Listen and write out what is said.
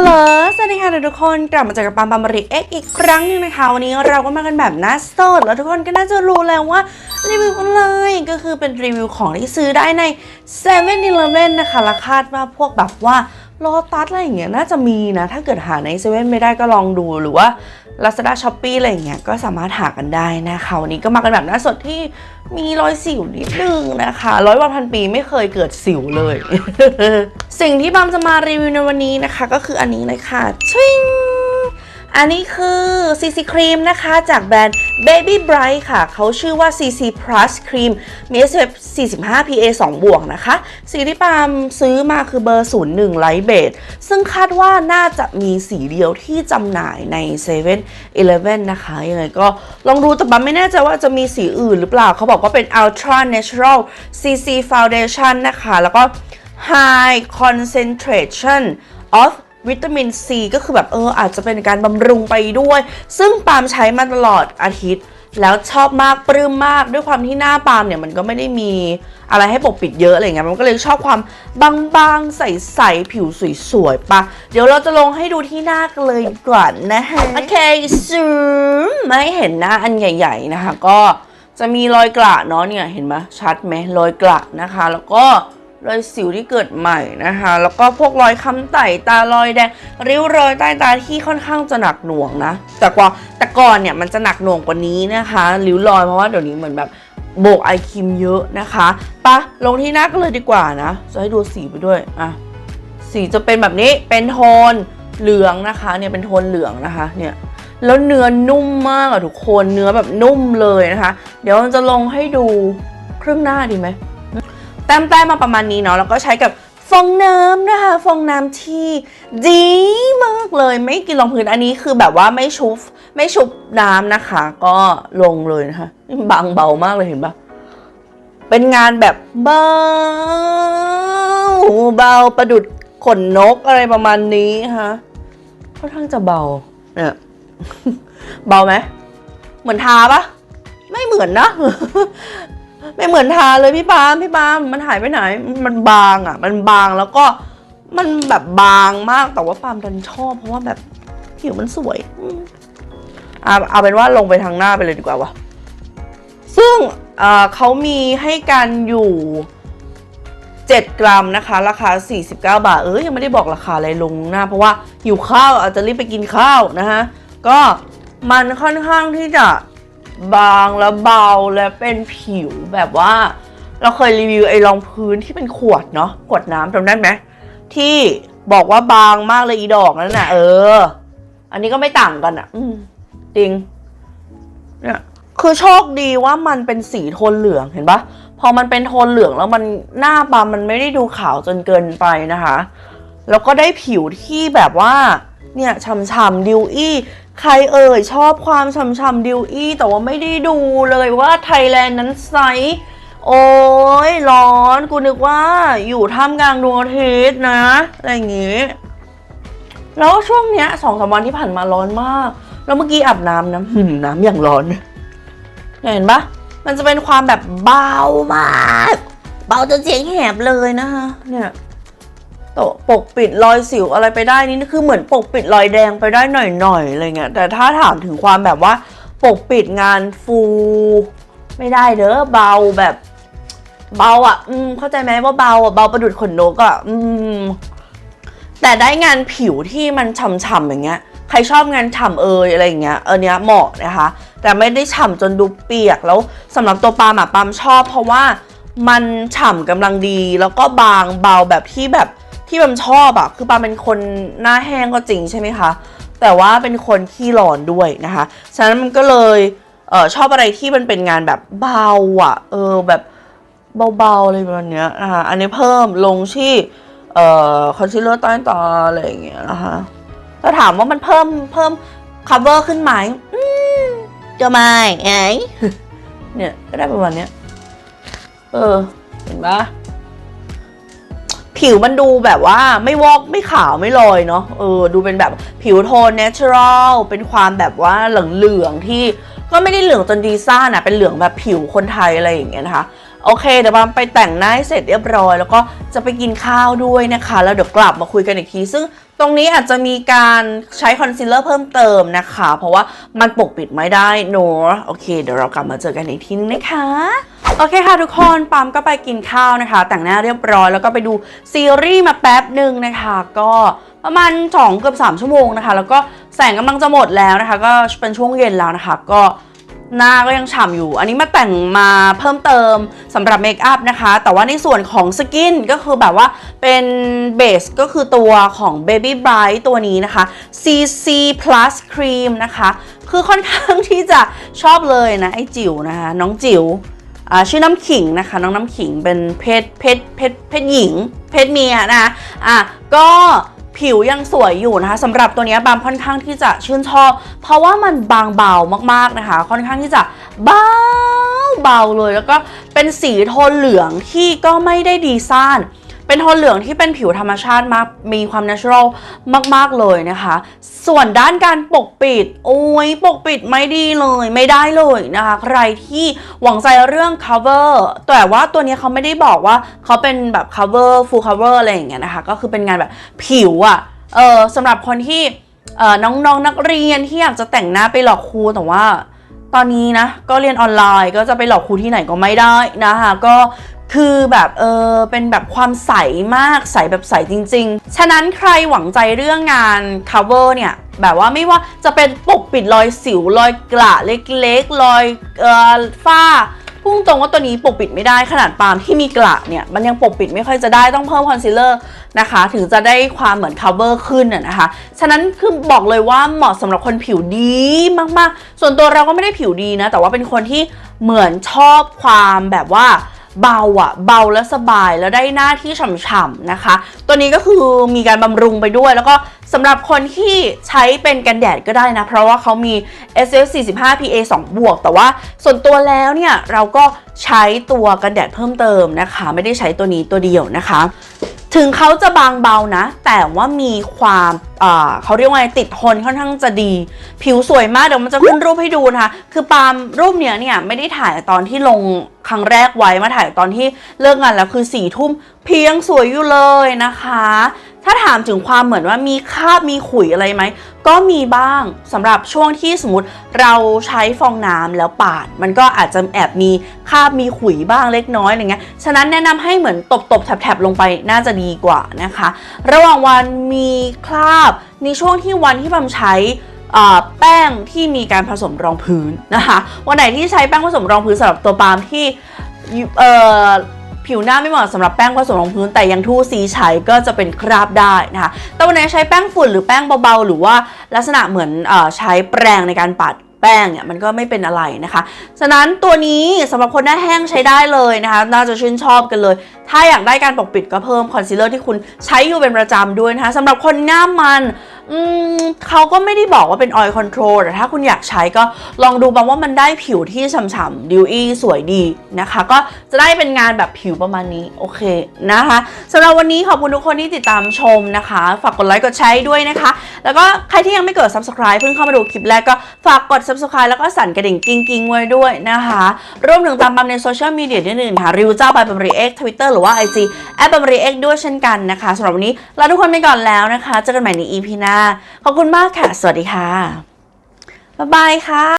ฮัลโหล สวัสดีค่ะทุกคนกลับมาเจอกับปามปามบริเอ็กอีกครั้งหนึงนะคะ วันนี้เราก็มากันแบบน้าสด แล้วทุกคนก็น่าจะรู้แล้วว่ารีวิวอะไรก็คือเป็นรีวิวของที่ซื้อได้ใน7 e เ e ่ e อนะคะและคาดว่าพวกแบบว่าโลตัสอะไรอย่างเงี้ยน่าจะมีนะ ถ้าเกิดหาในเซเว่นไม่ได้ก็ลองดูหรือว่า Lazada s h o p e e อะไรอย่างเงี้ยก็สามารถหากันได้นะคะวันนี้ก็มากันแบบหน้าสดที่มีรอยสิวนิดนึงนะคะร้อยวันพันปีไม่เคยเกิดสิวเลย สิ่งที่บามจะมารีวิวในวันนี้นะคะก็คืออันนี้เลยค่ะชิงอันนี้คือ CC Cream นะคะ จากแบรนด์ Baby Bright ค่ะ เขาชื่อว่า CC Plus Cream มี SPF 45 PA 2 บวกนะคะ สีที่ปามซื้อมาคือเบอร์ 01 Light Beige ซึ่งคาดว่าน่าจะมีสีเดียวที่จำหน่ายใน7 e เ e ่ e นะคะ ยังไงก็ลองดูแต่ปามไม่แน่ใจว่าจะมีสีอื่นหรือเปล่า เขาบอกว่าเป็น Ultra Natural CC Foundation นะคะ แล้วก็ High Concentration of วิตามินซีก็คือแบบเอออาจจะเป็นการบำรุงไปด้วย ซึ่งปาล์มใช้มาตลอดอาทิตย์ แล้วชอบมากปลื้มมากด้วยความที่หน้าปาล์มเนี่ยมันก็ไม่ได้มีอะไรให้ปกปิดเยอะอะไรเงี้ยมันก็เลยชอบความบางๆ ใสๆผิวสวยๆปะเดี๋ยวเราจะลงให้ดูที่หน้ากันเลยดีกว่อนนะฮะโอเคซูมไม่ให้เห็นหน้าอันใหญ่ ๆนะคะ ก็จะมีรอยกระเนาะเนี่ยเห็นไหมชัดไหมรอยกระนะคะ แล้วก็ รอยสิวที่เกิดใหม่นะคะ แล้วก็พวกรอยค้ำไต่ตารอยแดงริ้วรอยใต้ตาที่ค่อนข้างจะหนักหน่วงนะ แต่กว่าแต่ก่อนเนี่ยมันจะหนักหน่วงกว่านี้นะคะ ริ้วรอยเพราะว่าเดี๋ยวนี้เหมือนแบบโบกไอครีมเยอะนะคะปะลงที่หน้าก็เลยดีกว่านะ จะให้ดูสีไปด้วยอะสีจะเป็นแบบนี้เป็นโทนเหลืองนะคะเนี่ยเป็นโทนเหลืองนะคะเนี่ยแล้วเนื้อนุ่มมากอะทุกคนเนื้อแบบนุ่มเลยนะคะ เดี๋ยวจะลงให้ดูครึ่งหน้าดีไหม แต้มแต้มมาประมาณนี้เนาะแล้วก็ใช้กับฟองน้ำนะคะฟองน้ำที่ดีมากเลยไม่กินรองพื้นอันนี้คือแบบว่าไม่ชุบไม่ชุบน้ำนะคะ ก็ลงเลยนะคะบางเบามากเลยเห็นปะเป็นงานแบบเบาเบาประดุดขนนกอะไรประมาณนี้ค่ะค่อนข้างจะเบาเนี่ยเบาไหมเหมือนทาปะไม่เหมือนนะ ไม่เหมือนทาเลยพี่ปาล์มพี่ปาล์มมันหายไปไหน มันบางอะ มันบางแล้วก็มันแบบบางมากแต่ว่าปาล์มดันชอบ เพราะว่าแบบผิวมันสวยอืมอะเอาเป็นว่าลงไปทางหน้าไปเลยดีกว่าวะซึ่งเขามีให้กันอยู่ 7 กรัมนะคะ ราคา 49 บาท เออยังไม่ได้บอกราคาอะไรลงหน้า เพราะว่าหิวข้าวอาจจะรีบไปกินข้าวนะฮะก็มันค่อนข้างที่จะ บางและเบาและเป็นผิวแบบว่า เราเคยรีวิวไอ้รองพื้นที่เป็นขวดเนาะขวดน้ำจำได้ไหมที่บอกว่าบางมากเลยอีดอกนั่นน่ะ เออ อันนี้ก็ไม่ต่างกันอะ อืมจริง เนี่ยคือโชคดีว่ามันเป็นสีโทนเหลืองเห็นปะพอมันเป็นโทนเหลืองแล้วมันหน้าบามันไม่ได้ดูขาวจนเกินไปนะคะ แล้วก็ได้ผิวที่แบบว่า เนี่ยฉ่ำๆดิวอี้ ใครเอ่ยชอบความฉ่ำๆดิวอี้แต่ว่าไม่ได้ดูเลยว่าไทยแลนด์นั้นไซส์โอ้ยร้อนกูนึกว่าอยู่ท่ามกลางดวงอาทิตย์นะอะไรอย่างงี้ แล้วช่วงเนี้ยสองสามวันที่ผ่านมาร้อนมาก แล้วเมื่อกี้อาบน้ำนะหืมน้ำอย่างร้อนเห็นปะมันจะเป็นความแบบเบามาก เบาจนเสียงแหบเลยนะคะเนี่ย ปกปิดรอยสิวอะไรไปได้นี่คือเหมือนปกปิดรอยแดงไปได้หน่อยๆอะไรเงี้ยแต่ถ้าถามถึงความแบบว่า ปกปิดงานฟู ไม่ได้เด้อเบาแบบเบาอะ อืมเข้าใจไหมว่าเบาอะเบาประดุดขนนกอะอืมแต่ได้งานผิวที่มันฉ่ำๆอย่างเงี้ย ใครชอบงานฉ่ำเอยอะไรอย่างเงี้ยเออเนี้ยเหมาะนะคะ แต่ไม่ได้ฉ่ำจนดูเปียกแล้วสำหรับตัวปาล์มอะปาล์มชอบ เพราะว่ามันฉ่ำกำลังดีแล้วก็บางเบาแบบที่แบบ ที่ปามชอบอะคือปามเป็นคนหน้าแห้งก็จริงใช่ไหมคะ แต่ว่าเป็นคนขี้ร้อนด้วยนะคะ ฉะนั้นมันก็เลยเออชอบอะไรที่มันเป็นงานแบบเบาอะเออแบบเบาๆอะไรประมาณเนี้ยนะคะอันนี้เพิ่มลงที่เอ่อคอนซีลเลอร์ใต้ตาอะไรอย่างเงี้ยนะคะถ้าถามว่ามันเพิ่มเพิ่ม cover ขึ้นไหมอืมจะไม่ไงเนี่ยก็ได้ประมาณเนี้ยเออ เห็นปะ ผิวมันดูแบบว่าไม่วอกไม่ขาวไม่ลอยเนาะเออดูเป็นแบบผิวโทนเนเชอรัลเป็นความแบบว่าเหลืองๆที่ก็ไม่ได้เหลืองจนดีซ่านะเป็นเหลืองแบบผิวคนไทยอะไรอย่างเงี้ยนะคะ โอเคเดี๋ยวบามไปแต่งหน้าให้เสร็จเรียบร้อย แล้วก็จะไปกินข้าวด้วยนะคะ แล้วเดี๋ยวกลับมาคุยกันอีกที ซึ่งตรงนี้อาจจะมีการใช้คอนซีลเลอร์เพิ่มเติมนะคะ เพราะว่ามันปกปิดไม่ได้เนอะโอเค เดี๋ยวเรากลับมาเจอกันอีกทีนึงนะคะโอเคค่ะทุกคนปามก็ไปกินข้าวนะคะ แต่งหน้าเรียบร้อยแล้วก็ไปดูซีรีส์มาแป๊บหนึ่งนะคะ ก็ประมาณ2เกือบ3ชั่วโมงนะคะ แล้วก็แสงกำลังจะหมดแล้วนะคะ ก็เป็นช่วงเย็นแล้วนะคะ ก็ หน้าก็ยังฉ่ำอยู่ อันนี้มาแต่งมาเพิ่มเติมสำหรับเมคอัพนะคะ แต่ว่าในส่วนของสกินก็คือแบบว่าเป็นเบสก็คือตัวของ Baby Bright ตัวนี้นะคะ CC Plus Cream นะคะ คือค่อนข้างที่จะชอบเลยนะ ไอ้จิ๋วนะคะ น้องจิ๋วชื่อน้ำขิงนะคะ น้องน้ำขิงเป็นเพศเพศเพศเพศหญิง เพศเมียนะคะอะก็ ผิวยังสวยอยู่นะคะสำหรับตัวนี้บามค่อนข้างที่จะชื่นชอบ เพราะว่ามันบางเบามากๆนะคะ ค่อนข้างที่จะเบาเบาเลย แล้วก็เป็นสีโทนเหลืองที่ก็ไม่ได้ดีซ่าน เป็นโทนเหลืองที่เป็นผิวธรรมชาติมาก มีความ natural มาก ๆ เลยนะคะ ส่วนด้านการปกปิด โอ้ยปกปิดไม่ดีเลย ไม่ได้เลยนะคะ ใครที่หวังใจเรื่อง cover แต่ว่าตัวนี้เขาไม่ได้บอกว่าเขาเป็นแบบ cover full cover อะไรอย่างเงี้ยนะคะ ก็คือเป็นงานแบบผิวอะเออสำหรับคนที่เอ่อน้องๆนนักเรียนที่อยากจะแต่งหน้าไปหลอกครูแต่ว่าตอนนี้นะก็เรียนออนไลน์ก็จะไปหลอกครูที่ไหนก็ไม่ได้นะคะก็ คือแบบเออเป็นแบบความใสมากใสแบบใสจริง ๆ ฉะนั้นใครหวังใจเรื่องงาน cover เนี่ยแบบว่าไม่ว่าจะเป็นปกปิดรอยสิวรอยกระเล็กๆรอยเอ่อฝ้าพุ่งตรงว่าตัวนี้ปกปิดไม่ได้ขนาดปาล์มที่มีกระเนี่ยมันยังปกปิดไม่ค่อยจะได้ต้องเพิ่มคอนซีลเลอร์นะคะ ถึงจะได้ความเหมือน cover ขึ้นน่ะนะคะ ฉะนั้นคือบอกเลยว่าเหมาะสำหรับคนผิวดีมากๆ ส่วนตัวเราก็ไม่ได้ผิวดีนะ แต่ว่าเป็นคนที่เหมือนชอบความแบบว่า เบาอะเบาและสบายแล้วได้หน้าที่ฉ่ำๆนะคะ ตัวนี้ก็คือมีการบำรุงไปด้วย แล้วก็สำหรับคนที่ใช้เป็นกันแดดก็ได้นะ เพราะว่าเขามี SPF 45 PA 2 บวก แต่ว่าส่วนตัวแล้วเนี่ยเราก็ใช้ตัวกันแดดเพิ่มเติมนะคะ ไม่ได้ใช้ตัวนี้ตัวเดียวนะคะ ถึงเขาจะบางเบานะ แต่ว่ามีความเขาเรียกว่าไงติดทนค่อนข้างจะดี ผิวสวยมากเดี๋ยวมันจะขึ้นรูปให้ดูนะคะ คือปาล์มรูปเนี้ยเนี่ยไม่ได้ถ่ายตอนที่ลงครั้งแรกไว้มาถ่ายตอนที่เลิกงานแล้วคือสี่ทุ่มเพียงสวยอยู่เลยนะคะ ถ้าถามถึงความเหมือนว่ามีคราบมีขุยอะไรไหม ก็มีบ้างสำหรับช่วงที่สมมติเราใช้ฟองน้ำแล้วปาด มันก็อาจจะแอบมีคราบมีขุยบ้างเล็กน้อยอะไรเงี้ยฉะนั้นแนะนำให้เหมือนตบๆแถบๆลงไปน่าจะดีกว่านะคะ ระหว่างวันมีคราบในช่วงที่วันที่บำใช้แป้งที่มีการผสมรองพื้นนะคะ วันไหนที่ใช้แป้งผสมรองพื้นสำหรับตัวปาล์มที่เอ่อ ผิวหน้าไม่เหมาะสำหรับแป้งผสมรองพื้นแต่ยังทู่ซีใช้ก็จะเป็นคราบได้นะคะแต่วันไหนใช้แป้งฝุ่นหรือแป้งเบาๆ หรือว่าลักษณะเหมือนอใช้แปรงในการปัดแป้งเนี่ยมันก็ไม่เป็นอะไรนะคะ ฉะนั้นตัวนี้สำหรับคนหน้าแห้งใช้ได้เลยนะคะ น่าจะชื่นชอบกันเลย ถ้าอยากได้การปกปิดก็เพิ่มคอนซีลเลอร์ที่คุณใช้อยู่เป็นประจำด้วยนะคะสำหรับคนหน้ามัน อืมเขาก็ไม่ได้บอกว่าเป็น oil control แต่ถ้าคุณอยากใช้ก็ลองดูบางว่ามันได้ผิวที่ฉ่ำๆดิวอี้สวยดีนะคะ ก็จะได้เป็นงานแบบผิวประมาณนี้ โอเคนะคะสำหรับวันนี้ขอบคุณทุกคนที่ติดตามชมนะคะ ฝากกดไลค์กดแชร์ด้วยนะคะ แล้วก็ใครที่ยังไม่กด subscribe เพิ่งเข้ามาดูคลิปแรกก็ฝากกด subscribe แล้วก็สั่นกระดิ่งกิ้งกิ้งๆไว้ด้วยนะคะรวมถึงตามบัมในโซเชียลมีเดียอื่นๆค่ะริวเจ้าบายบัมรีเอ็กทวิตเตอร์หรือว่า IG แอปบัมรีเอ็กด้วยเช่นกันนะคะสำหรับวันนี้ลาทุกคนไปก่อนแล้วนะคะเจอกันใหม่ใน EP หน้าขอบคุณมากค่ะ สวัสดีค่ะ บ๊ายบายค่ะ